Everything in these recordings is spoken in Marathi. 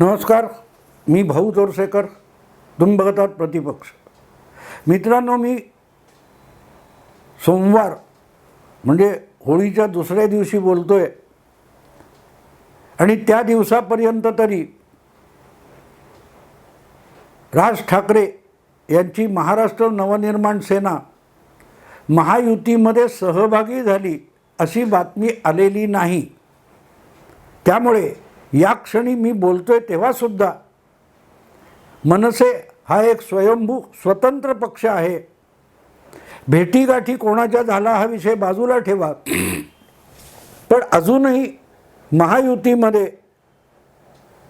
नमस्कार मी भाऊ जोरसेकर तुम्ही बघतात प्रतिपक्ष. मित्रांनो मी सोमवार म्हणजे होळीच्या दुसऱ्या दिवशी बोलतो आहे आणि त्या दिवसापर्यंत तरी राज ठाकरे यांची महाराष्ट्र नवनिर्माण सेना महायुतीमध्ये सहभागी झाली अशी बातमी आलेली नाही. त्यामुळे या क्षणी मी बोलतोय तेव्हासुद्धा मनसे हा एक स्वयंभू स्वतंत्र पक्ष आहे. भेटीगाठी कोणाच्या झाला हा विषय बाजूला ठेवा. पण अजूनही महायुतीमध्ये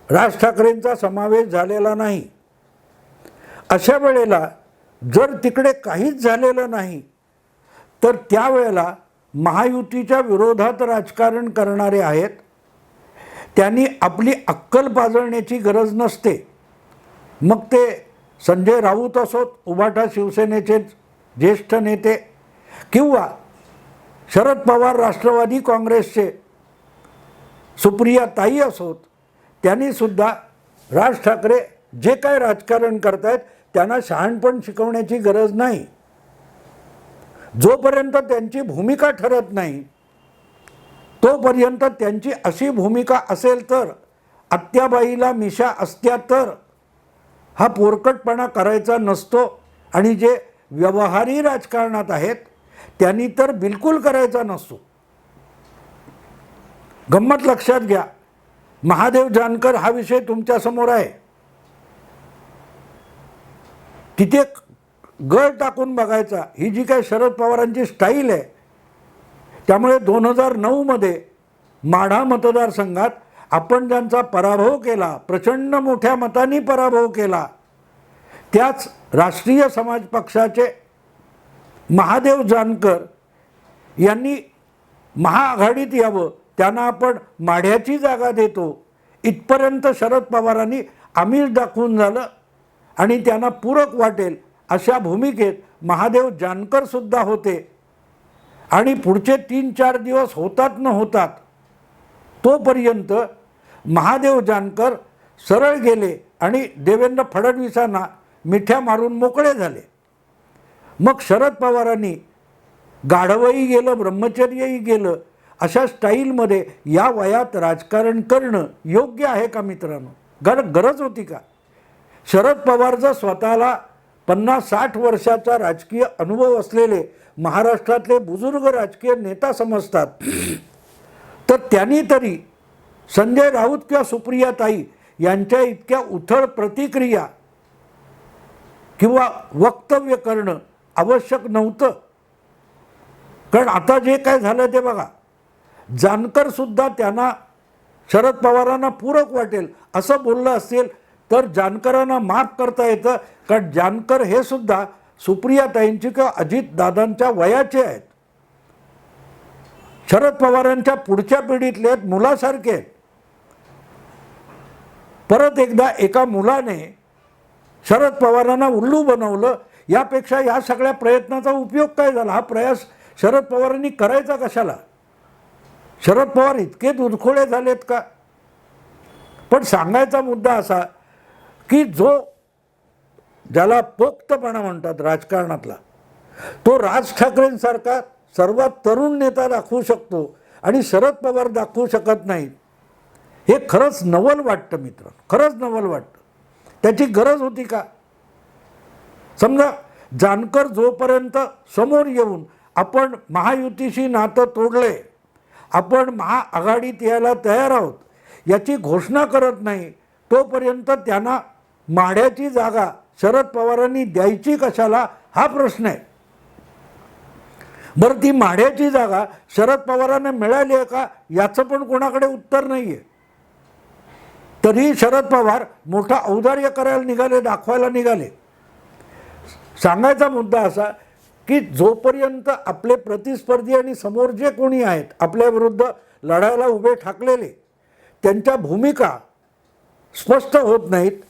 राज ठाकरेंचा समावेश झालेला नाही. अशा वेळेला जर तिकडे काहीच झालेलं नाही तर त्यावेळेला महायुतीच्या विरोधात राजकारण करणारे आहेत त्यांनी आपली अक्कल पाजळण्याची गरज नसते. मग ते संजय राऊत असोत उभाटा शिवसेनेचे ज्येष्ठ नेते किंवा शरद पवार राष्ट्रवादी काँग्रेसचे सुप्रिया ताई असोत त्यांनीसुद्धा राज ठाकरे जे काय राजकारण करतायत त्यांना शहाणपण शिकवण्याची गरज नाही. जोपर्यंत त्यांची भूमिका ठरत नाही तोपर्यंत त्यांची अशी भूमिका असेल तर आत्याबाईला मिशा असत्या तर हा पोरकटपणा करायचा नसतो. आणि जे व्यवहारी राजकारणात आहेत त्यांनी तर बिलकुल करायचा नसतो. गंमत लक्षात घ्या. महादेव जानकर हा विषय तुमच्यासमोर आहे. तिथे गळ टाकून बघायचा. ही जी काय शरद पवारांची स्टाईल आहे त्यामुळे दोन हजार नऊमध्ये माढा मतदारसंघात आपण ज्यांचा पराभव केला प्रचंड मोठ्या मतांनी पराभव केला त्याच राष्ट्रीय समाज पक्षाचे महादेव जानकर यांनी महाआघाडीत यावं त्यांना आपण माढ्याची जागा देतो. इथपर्यंत शरद पवारांनी आमिष दाखवून झालं आणि त्यांना पूरक वाटेल अशा भूमिकेत महादेव जानकरसुद्धा होते. आणि पुढचे तीन चार दिवस होतात न होतात तोपर्यंत महादेव जानकर सरळ गेले आणि देवेंद्र फडणवीसांना मिठ्या मारून मोकळे झाले. मग शरद पवारांनी गाढवही गेलं ब्रह्मचर्यही गेलं अशा स्टाईलमध्ये या वयात राजकारण करणं योग्य आहे का मित्रांनो? गर गरज होती का? शरद पवारचं स्वतःला पन्नास साठ वर्षाचा राजकीय अनुभव असलेले महाराष्ट्रातले बुजुर्ग राजकीय नेता समजतात. तर त्यांनी तरी संजय राऊत किंवा सुप्रिया ताई यांच्या इतक्या उथळ प्रतिक्रिया किंवा वक्तव्य करणं आवश्यक नव्हतं. कारण आता जे काय झालं ते बघा. जानकरसुद्धा त्यांना शरद पवारांना पूरक वाटेल असं बोललं असेल तर जानकरांना माफ करता येतं. कारण जानकर हे सुद्धा सुप्रियाताईंची किंवा अजितदादांच्या वयाचे आहेत? शरद पवारांच्या पुढच्या पिढीतले आहेत मुलासारखे आहेत. परत एकदा एका मुलाने शरद पवारांना उल्लू बनवलं यापेक्षा या सगळ्या प्रयत्नाचा उपयोग काय झाला? हा प्रयास शरद पवारांनी करायचा कशाला? शरद पवार इतके दुधखोळे झालेत का? पण सांगायचा मुद्दा असा की जो ज्याला पोक्तपणा म्हणतात राजकारणातला. तो राज ठाकरेंसारखा सर्वात तरुण नेता दाखवू शकतो आणि शरद पवार दाखवू शकत नाहीत. हे खरंच नवल वाटतं मित्र खरंच नवल वाटतं. त्याची गरज होती का? समजा जानकर जोपर्यंत समोर येऊन आपण महायुतीशी नातं तोडले आपण महाआघाडीत यायला तयार आहोत याची घोषणा करत नाही तोपर्यंत त्यांना माढ्याची जागा शरद पवारांनी द्यायची कशाला? हा प्रश्न आहे. बरं ती माढ्याची जागा शरद पवारांना मिळाली आहे का? याचं पण कोणाकडे उत्तर नाही आहे तरी शरद पवार मोठा औदार्य करायला निघाले दाखवायला निघाले. सांगायचा मुद्दा असा की जोपर्यंत आपले प्रतिस्पर्धी आणि समोर जे कोणी आहेत आपल्या विरुद्ध लढायला उभे ठाकलेले त्यांच्या भूमिका स्पष्ट होत नाहीत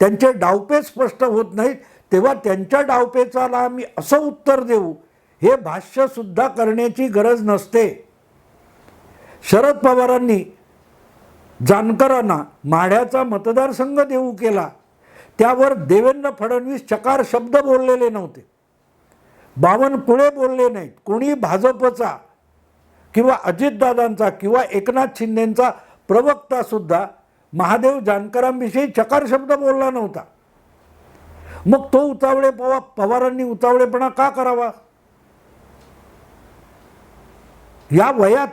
त्यांचे डावपे स्पष्ट होत नाहीत. तेव्हा त्यांच्या डावपेचाला आम्ही असं उत्तर देऊ हे भाष्यसुद्धा करण्याची गरज नसते. शरद पवारांनी जानकरांना माढ्याचा मतदारसंघ देऊ केला. त्यावर देवेंद्र फडणवीस चकार शब्द बोललेले नव्हते. बावनकुळे बोलले नाहीत. कोणी भाजपचा किंवा अजितदादांचा किंवा एकनाथ शिंदेंचा प्रवक्तासुद्धा महादेव जानकरांविषयी चकार शब्द बोलला नव्हता. मग तो उतावळे पवा पवारांनी उतावळेपणा का करावा? या वयात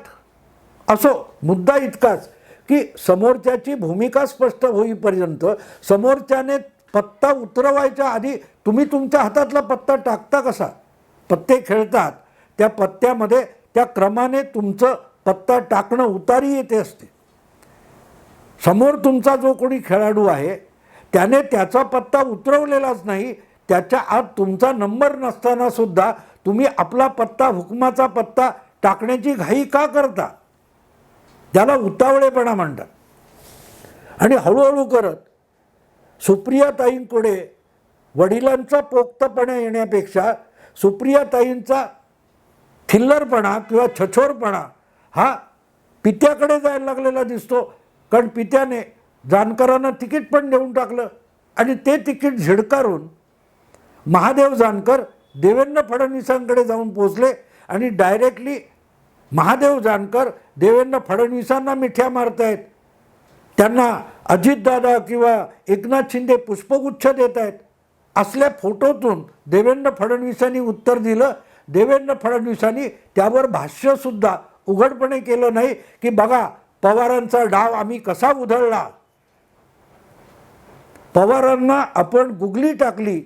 असो मुद्दा इतकाच की समोरच्याची भूमिका स्पष्ट होईपर्यंत समोरच्याने पत्ता उतरवायच्या आधी तुम्ही तुमच्या हातातला पत्ता टाकता कसा? पत्ते खेळतात. त्या पत्त्यामध्ये त्या क्रमाने तुमचं पत्ता टाकणं उतारी येते असते. समोर तुमचा जो कोणी खेळाडू आहे त्याने त्याचा पत्ता उतरवलेलाच नाही त्याच्या आत तुमचा नंबर नसताना सुद्धा तुम्ही आपला पत्ता हुकमाचा पत्ता टाकण्याची घाई का करता? त्याला उतावळेपणा म्हणतात. आणि हळूहळू करत सुप्रियाताईंकडे वडिलांचा पोक्तपणा येण्यापेक्षा सुप्रियाताईंचा थिल्लरपणा किंवा छछोरपणा हा पित्याकडे जायला लागलेला दिसतो. कारण पित्याने जानकरांना तिकीट पण देऊन टाकलं. आणि ते तिकीट झिडकारून महादेव जानकर देवेंद्र फडणवीसांकडे जाऊन पोचले आणि डायरेक्टली महादेव जानकर देवेंद्र फडणवीसांना मिठ्या मारतायत. त्यांना अजितदादा किंवा एकनाथ शिंदे पुष्पगुच्छ देत आहेत असल्या फोटोतून देवेंद्र फडणवीसांनी उत्तर दिलं. देवेंद्र फडणवीसांनी त्यावर भाष्यसुद्धा उघडपणे केलं नाही की बघा पवारांचा डाव आम्ही कसा उधळला? पवारांना आपण गुगली टाकली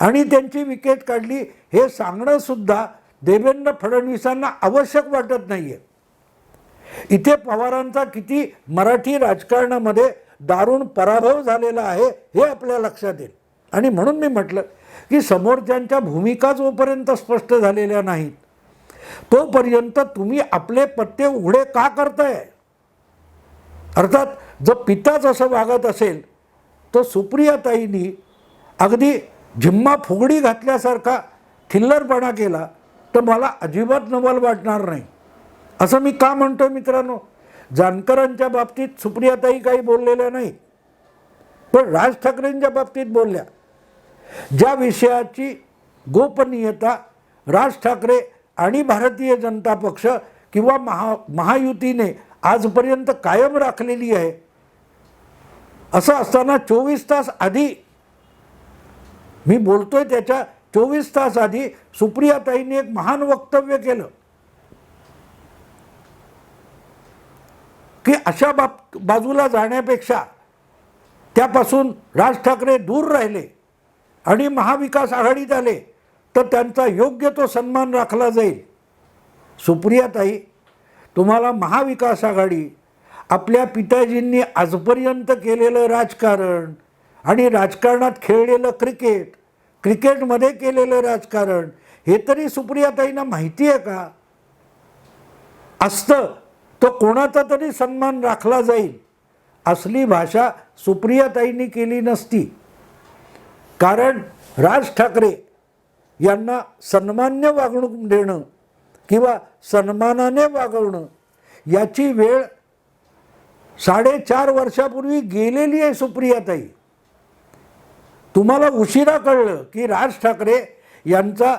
आणि त्यांची विकेट काढली हे सांगणंसुद्धा देवेंद्र फडणवीसांना आवश्यक वाटत नाही आहे इथे पवारांचा किती मराठी राजकारणामध्ये दारुण पराभव झालेला आहे हे आपल्या लक्षात येईल. आणि म्हणून मी म्हटलं की समोरच्यांच्या भूमिका जोपर्यंत स्पष्ट झालेल्या नाहीत तोपर्यंत तुम्ही आपले पत्ते उघडे का करताय? अर्थात जर पिताच असं वागत असेल तर सुप्रियाताईंनी अगदी झिम्मा फुगडी घातल्यासारखा थिल्लरपणा केला तर मला अजिबात नवल वाटणार नाही. असं मी का म्हणतो मित्रांनो? जानकरांच्या बाबतीत सुप्रियाताई काही बोललेल्या नाही पण राज ठाकरेंच्या बाबतीत बोलल्या. ज्या विषयाची गोपनीयता राज ठाकरे आणि भारतीय जनता पक्ष किंवा महा महायुतीने आजपर्यंत कायम राखलेली आहे. असं असताना चोवीस तास आधी मी बोलतोय त्याच्या चोवीस तास आधी सुप्रियाताईंनी एक महान वक्तव्य केलं. की अशा बाब बाजूला जाण्यापेक्षा त्यापासून राज ठाकरे दूर राहिले आणि महाविकास आघाडीत आले. तर त्यांचा योग्य तो सन्मान राखला जाईल. सुप्रियाताई तुम्हाला महाविकास आघाडी आपल्या पिताजींनी आजपर्यंत केलेलं राजकारण आणि राजकारणात खेळलेलं क्रिकेट क्रिकेटमध्ये केलेलं राजकारण हे तरी सुप्रियाताईंना माहिती आहे का? असतं तो कोणाचा तरी सन्मान राखला जाईल असली भाषा सुप्रियाताईंनी केली नसती. कारण राज ठाकरे यांना सन्मान्य वागणूक देणं किंवा सन्मानाने वागवणं याची वेळ साडेचार वर्षापूर्वी गेलेली आहे सुप्रियाताई. तुम्हाला उशिरा कळलं की राज ठाकरे यांचा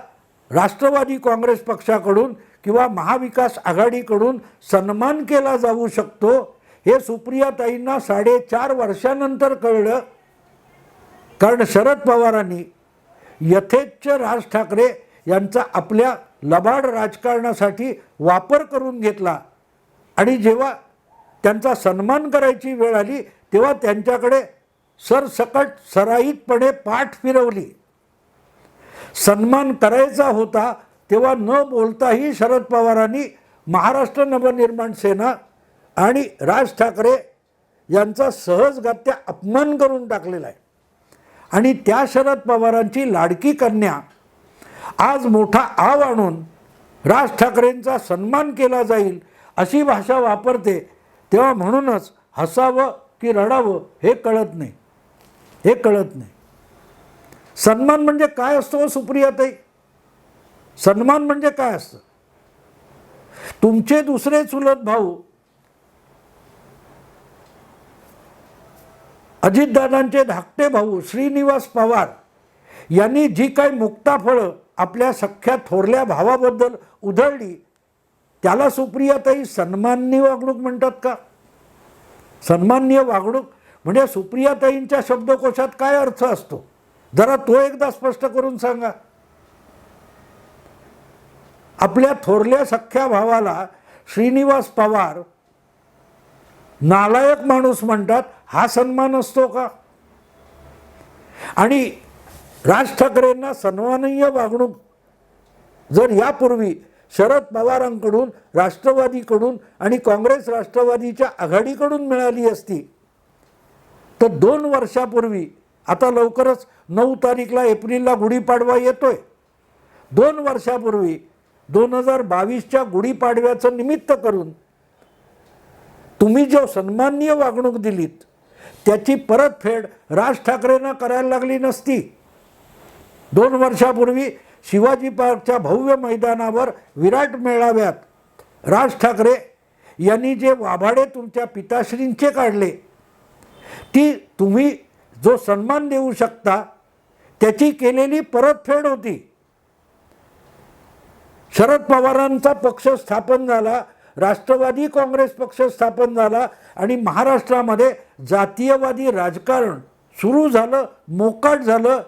राष्ट्रवादी काँग्रेस पक्षाकडून किंवा महाविकास आघाडीकडून सन्मान केला जाऊ शकतो हे सुप्रियाताईंना साडेचार वर्षानंतर कळलं. कारण शरद पवारांनी यथेच्छ राज ठाकरे यांचा आपल्या लबाड राजकारणासाठी वापर करून घेतला. आणि जेव्हा त्यांचा सन्मान करायची वेळ आली तेव्हा त्यांच्याकडे सरसकट सराईतपणे पाठ फिरवली. सन्मान करायचा होता तेव्हा न बोलताही शरद पवारांनी महाराष्ट्र नवनिर्माण सेना आणि राज ठाकरे यांचा सहजगत्या अपमान करून टाकलेला आहे. आणि त्या शरद पवारांची लाडकी कन्या. आज मोठा आव आणून राज ठाकरेंचा सन्मान केला जाईल अशी भाषा वापरते तेव्हा म्हणूनच हसावं की रडावं हे कळत नाही. हे कळत नाही. सन्मान म्हणजे काय असतो हो सुप्रियाताई? सन्मान म्हणजे काय असतं? तुमचे दुसरे चुलत भाऊ अजितदादांचे धाकटे भाऊ श्रीनिवास पवार यांनी जी काही मुक्ताफळं आपल्या सख्या थोरल्या भावाबद्दल उधळली त्याला सुप्रियाताई सन्माननीय वागणूक म्हणतात का? सन्माननीय वागणूक म्हणजे सुप्रियाताईंच्या शब्दकोशात काय अर्थ असतो? जरा तो एकदा स्पष्ट करून सांगा. आपल्या थोरल्या सख्या भावाला श्रीनिवास पवार नालायक माणूस म्हणतात हा सन्मान असतो का? आणि राज ठाकरेंना सन्माननीय वागणूक. जर यापूर्वी शरद पवारांकडून राष्ट्रवादीकडून आणि काँग्रेस राष्ट्रवादीच्या आघाडीकडून मिळाली असती तर दोन वर्षापूर्वी आता लवकरच नऊ तारीखला एप्रिलला गुढीपाडवा येतोय. दोन वर्षापूर्वी दोन हजार बावीसच्या गुढीपाडव्याचं निमित्त करून तुम्ही जो सन्माननीय वागणूक दिलीत त्याची परतफेड राज ठाकरेंना करायला लागली नसती. दोन वर्षापूर्वी शिवाजी पार्कच्या भव्य मैदानावर विराट मेळाव्यात राज ठाकरे यांनी जे वाभाडे तुमच्या पिताश्रींचे काढले ती तुम्ही जो सन्मान देऊ शकता त्याची केलेली परतफेड होती. शरद पवारांचा पक्ष स्थापन झाला राष्ट्रवादी काँग्रेस पक्ष स्थापन झाला आणि महाराष्ट्रामध्ये जातीयवादी राजकारण सुरू झालं मोकाट झालं.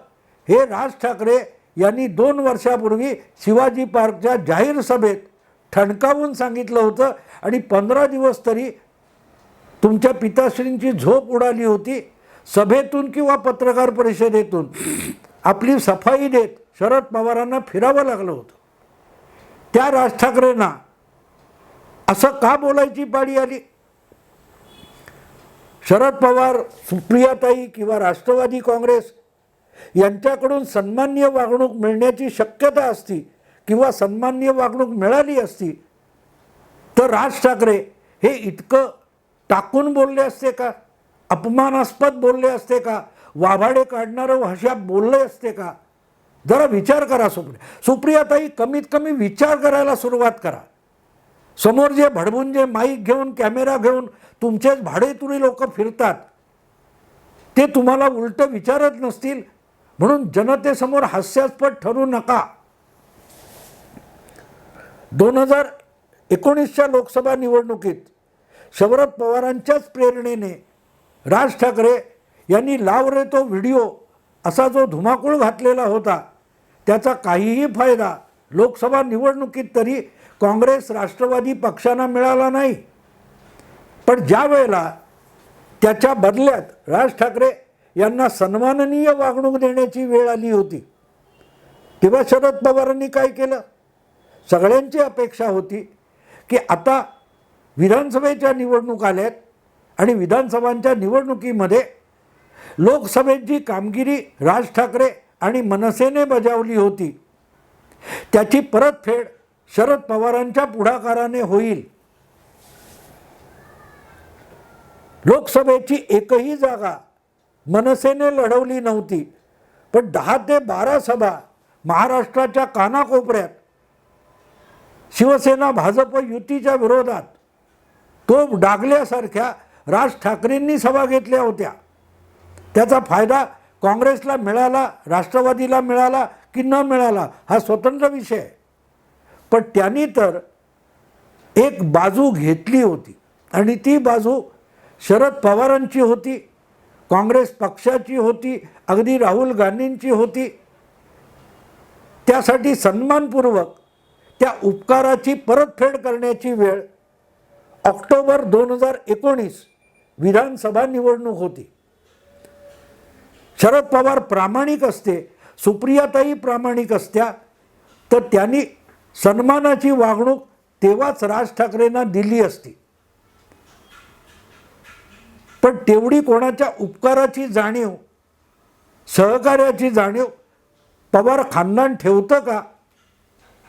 हे राज ठाकरे यांनी दोन वर्षापूर्वी शिवाजी पार्कच्या जाहीर सभेत ठणकावून सांगितलं होतं आणि पंधरा दिवस तरी तुमच्या पिताश्रींची झोप उडाली होती. सभेतून किंवा पत्रकार परिषदेतून आपली सफाई देत शरद पवारांना फिरावं लागलं होतं. त्या राज ठाकरेंना असं का बोलायची पाळी आली? शरद पवार सुप्रियाताई किंवा राष्ट्रवादी काँग्रेस यांच्याकडून सन्मान्य वागणूक मिळण्याची शक्यता असती किंवा सन्मान्य वागणूक मिळाली असती तर राज ठाकरे हे इतकं टाकून बोलले असते का? अपमानास्पद बोलले असते का? वाभाडे काढणारं भाषा बोलले असते का? जरा विचार करा सुप्रिया सुप्रियाताई कमीत कमी विचार करायला सुरुवात करा. समोर जे भडबून माईक घेऊन कॅमेरा घेऊन तुमचेच भाडेतुरी लोक फिरतात. ते तुम्हाला उलटं विचारत नसतील. म्हणून जनतेसमोर हास्यास्पद ठरू नका. दोन हजार एकोणीसच्या लोकसभा निवडणुकीत शरद पवारांच्याच प्रेरणेने राज ठाकरे यांनी लाव रे तो व्हिडिओ असा जो धुमाकूळ घातलेला होता त्याचा काहीही फायदा लोकसभा निवडणुकीत तरी काँग्रेस राष्ट्रवादी पक्षांना मिळाला नाही. पण ज्या वेळेला त्याच्या बदल्यात राज ठाकरे यांना सन्माननीय वागणूक देण्याची वेळ आली होती तेव्हा शरद पवारांनी काय केलं? सगळ्यांची अपेक्षा होती की आता विधानसभेच्या निवडणूक आल्यात आणि विधानसभांच्या निवडणुकीमध्ये लोकसभेत जी कामगिरी राज ठाकरे आणि मनसेने बजावली होती त्याची परतफेड शरद पवारांच्या पुढाकाराने होईल. लोकसभेची एकही जागा मनसेने लढवली नव्हती. पण दहा ते बारा सभा महाराष्ट्राच्या कानाकोपऱ्यात शिवसेना भाजप युतीच्या विरोधात तो डागल्यासारख्या राज ठाकरेंनी सभा घेतल्या होत्या. त्याचा फायदा काँग्रेसला मिळाला राष्ट्रवादीला मिळाला की न मिळाला हा स्वतंत्र विषय आहे. पण त्यांनी तर एक बाजू घेतली होती. आणि ती बाजू शरद पवारांची होती काँग्रेस पक्षाची होती अगदी राहुल गांधींची होती. त्यासाठी सन्मानपूर्वक त्या उपकाराची परतफेड करण्याची वेळ ऑक्टोबर दोन हजार एकोणीस विधानसभा निवडणूक होती. शरद पवार प्रामाणिक असते सुप्रियाताई प्रामाणिक असत्या तर त्यांनी सन्मानाची वागणूक तेव्हाच राज ठाकरेंना दिली असती. पण तेवढी कोणाच्या उपकाराची जाणीव सहकार्याची जाणीव पवार खानदान ठेवतं का?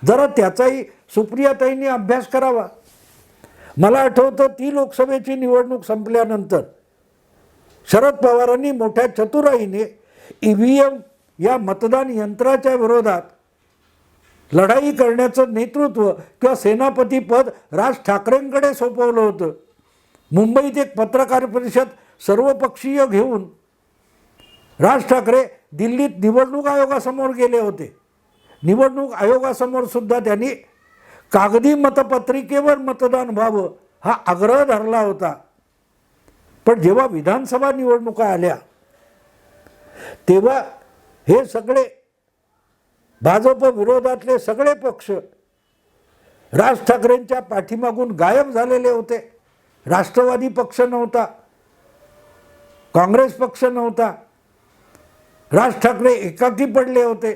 जरा त्याचाही सुप्रियाताईंनी अभ्यास करावा. मला आठवतं ती लोकसभेची निवडणूक संपल्यानंतर शरद पवारांनी मोठ्या चतुराईने ई व्ही एम या मतदान यंत्राच्या विरोधात लढाई करण्याचं नेतृत्व किंवा सेनापतीपद राज ठाकरेंकडे सोपवलं होतं. मुंबईत एक पत्रकार परिषद सर्वपक्षीय घेऊन राज ठाकरे दिल्लीत निवडणूक आयोगासमोर गेले होते. निवडणूक आयोगासमोर सुद्धा त्यांनी कागदी मतपत्रिकेवर मतदान व्हावं हा आग्रह धरला होता. पण जेव्हा विधानसभा निवडणुका आल्या तेव्हा हे सगळे भाजप विरोधातले सगळे पक्ष राज ठाकरेंच्या पाठीमागून गायब झालेले होते. राष्ट्रवादी पक्ष नव्हता. काँग्रेस पक्ष नव्हता. राज ठाकरे एकाकी पडले होते.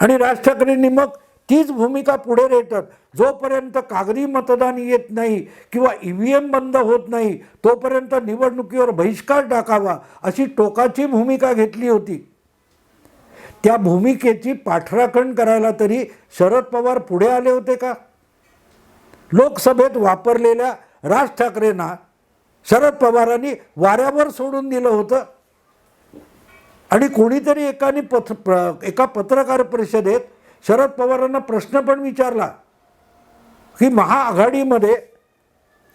आणि राज ठाकरेंनी मग तीच भूमिका पुढे रेटत. जोपर्यंत कागदी मतदान येत नाही किंवा ई व्ही एम बंद होत नाही तोपर्यंत निवडणुकीवर बहिष्कार टाकावा अशी टोकाची भूमिका घेतली होती. त्या भूमिकेची पाठराखण करायला तरी शरद पवार पुढे आले होते का? लोकसभेत वापरलेल्या राज ठाकरेंना शरद पवारांनी वाऱ्यावर सोडून दिलं होतं. आणि कोणीतरी एकाने पथ प्र- एका पत्रकार परिषदेत शरद पवारांना प्रश्न पण विचारला की महाआघाडीमध्ये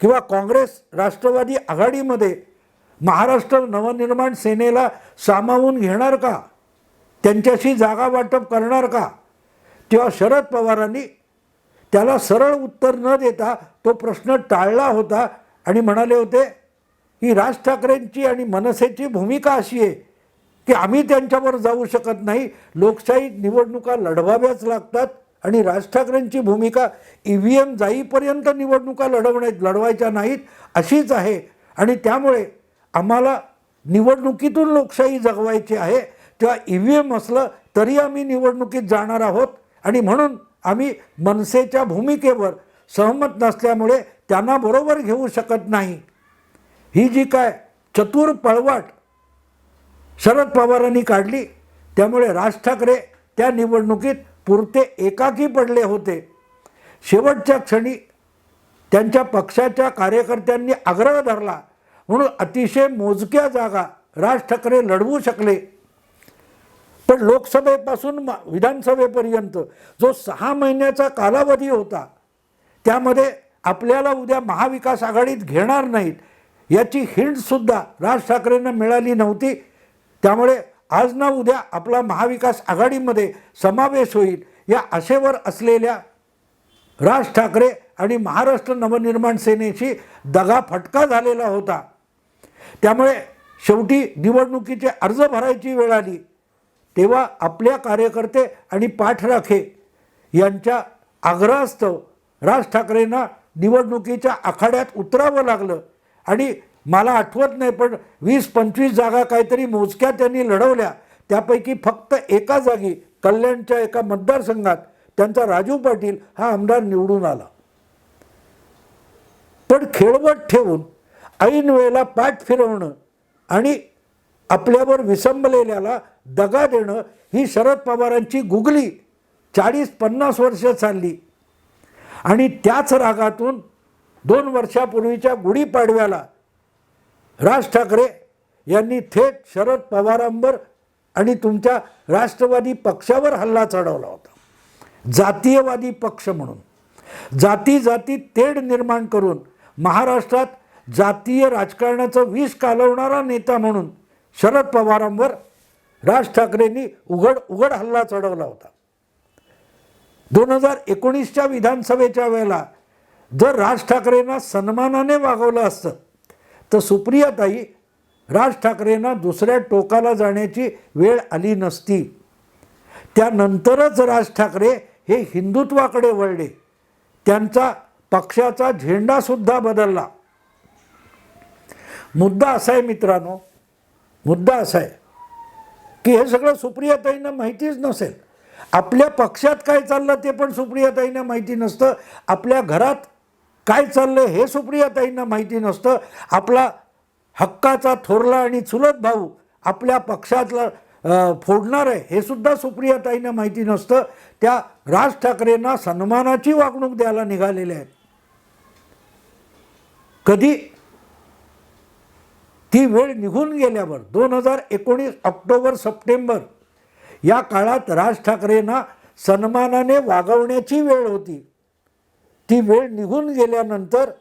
किंवा काँग्रेस राष्ट्रवादी आघाडीमध्ये महाराष्ट्र नवनिर्माण सेनेला सामावून घेणार का? त्यांच्याशी जागा वाटप करणार का? तेव्हा शरद पवारांनी त्याला सरळ उत्तर न देता तो प्रश्न टाळला होता आणि म्हणाले होते की राज ठाकरेंची आणि मनसेची भूमिका अशी आहे की आम्ही त्यांच्यावर जाऊ शकत नाही. लोकशाही निवडणुका लढवाव्याच लागतात आणि राज ठाकरेंची भूमिका ई व्ही एम जाईपर्यंत निवडणुका लढवण्या लढवायच्या नाहीत अशीच आहे. आणि त्यामुळे आम्हाला निवडणुकीतून लोकशाही जगवायची आहे. तेव्हा ई व्ही एम असलं तरी आम्ही निवडणुकीत जाणार आहोत. आणि म्हणून आम्ही मनसेच्या भूमिकेवर सहमत नसल्यामुळे त्यांना बरोबर घेऊ शकत नाही. ही जी काय चतुर पळवाट शरद पवारांनी काढली त्यामुळे राज ठाकरे त्या निवडणुकीत पुरते एकाकी पडले होते. शेवटच्या क्षणी त्यांच्या पक्षाच्या कार्यकर्त्यांनी आग्रह धरला म्हणून अतिशय मोजक्या जागा राज ठाकरे लढवू शकले. पण लोकसभेपासून विधानसभेपर्यंत जो सहा महिन्याचा कालावधी होता त्यामध्ये आपल्याला उद्या महाविकास आघाडीत घेणार नाहीत याची हिंटसुद्धा राज ठाकरेंना मिळाली नव्हती. त्यामुळे आज ना उद्या आपला महाविकास आघाडीमध्ये समावेश होईल या आशेवर असलेल्या राज ठाकरे आणि महाराष्ट्र नवनिर्माण सेनेशी दगा फटका झालेला होता. त्यामुळे शेवटी निवडणुकीचे अर्ज भरायची वेळ आली. तेव्हा आपल्या कार्यकर्ते आणि पाठराखे यांच्या आग्रहास्तव राज ठाकरेंना निवडणुकीच्या आखाड्यात उतरावं लागलं. आणि मला आठवत नाही पण वीस पंचवीस जागा काहीतरी मोजक्या त्यांनी लढवल्या. त्यापैकी फक्त एका जागी कल्याणच्या एका मतदारसंघात त्यांचा राजू पाटील हा आमदार निवडून आला. पण खेळवट ठेवून ऐन वेळेला पाठ फिरवणं आणि आपल्यावर विसंबलेल्याला दगा देणं ही शरद पवारांची गुगली. चाळीस पन्नास वर्ष चालली. आणि त्याच रागातून दोन वर्षापूर्वीच्या गुढीपाडव्याला राज ठाकरे यांनी थेट शरद पवारांवर आणि तुमच्या राष्ट्रवादी पक्षावर हल्ला चढवला होता. जातीयवादी पक्ष म्हणून. जाती जाती तेढ निर्माण करून महाराष्ट्रात जातीय राजकारणाचं विष कालवणारा नेता म्हणून शरद पवारांवर राज ठाकरेंनी उघड उघड हल्ला चढवला होता. दोन हजार एकोणीसच्या विधानसभेच्या वेळेला जर राज ठाकरेंना सन्मानाने वागवलं असतं तर सुप्रियाताई राज ठाकरेंना दुसऱ्या टोकाला जाण्याची वेळ आली नसती. त्यानंतरच राज ठाकरे हे हिंदुत्वाकडे वळले. त्यांचा पक्षाचा झेंडासुद्धा बदलला. मुद्दा असा आहे मित्रांनो मुद्दा असा आहे की हे सगळं सुप्रियाताईंना माहितीच नसेल. आपल्या पक्षात काय चाललं ते पण सुप्रियाताईंना माहिती नसतं. आपल्या घरात काय चाललं हे सुप्रियाताईंना माहिती नसतं. आपला हक्काचा थोरला आणि चुलत भाऊ आपल्या पक्षातला फोडणार आहे हे सुद्धा सुप्रियाताईंना माहिती नसतं. त्या राज ठाकरेंना सन्मानाची वागणूक द्यायला निघालेल्या आहेत. कधी ती वेळ निघून गेल्यावर दोन हजार एकोणीस ऑक्टोबर सप्टेंबर या काळात राज ठाकरेंना सन्मानाने वागवण्याची वेळ होती. ती वेळ निघून गेल्यानंतर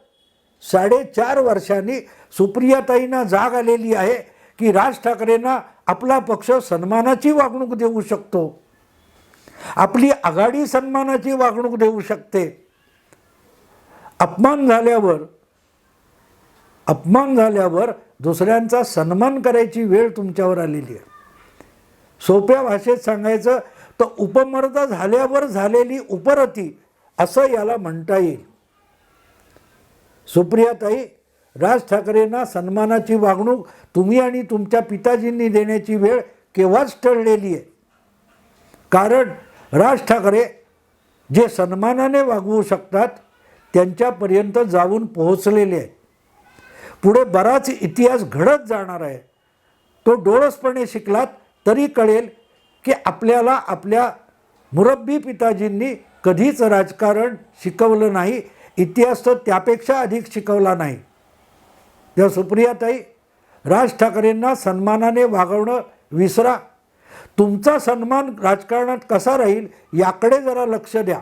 साडेचार वर्षांनी सुप्रियाताईंना जाग आलेली आहे की राज ठाकरेंना आपला पक्ष सन्मानाची वागणूक देऊ शकतो. आपली आघाडी सन्मानाची वागणूक देऊ शकते. अपमान झाल्यावर अपमान झाल्यावर दुसऱ्यांचा सन्मान करायची वेळ तुमच्यावर आलेली आहे. सोप्या भाषेत सांगायचं तर उपमर्द झाल्यावर झालेली उपरती असं याला म्हणता येईल. सुप्रियाताई राज ठाकरेंना सन्मानाची वागणूक तुम्ही आणि तुमच्या पिताजींनी देण्याची वेळ केव्हाच टळलेली आहे? कारण राज ठाकरे जे सन्मानाने वागवू शकतात त्यांच्यापर्यंत जाऊन पोहोचलेले आहेत. पुढे बराच इतिहास घडत जाणार आहे. तो डोळसपणे शिकलात तरी कळेल की आपल्याला आपल्या मुरब्बी पिताजींनी कधीच राजकारण शिकवलं नाही इतिहास तर त्यापेक्षा अधिक शिकवला नाही. तेव्हा सुप्रियाताई राज ठाकरेंना सन्मानाने वागवणं विसरा. तुमचा सन्मान राजकारणात कसा राहील याकडे जरा लक्ष द्या.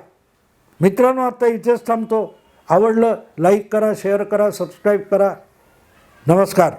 मित्रांनो आता इथेच थांबतो. आवडलं लाईक करा शेअर करा सबस्क्राईब करा. नमस्कार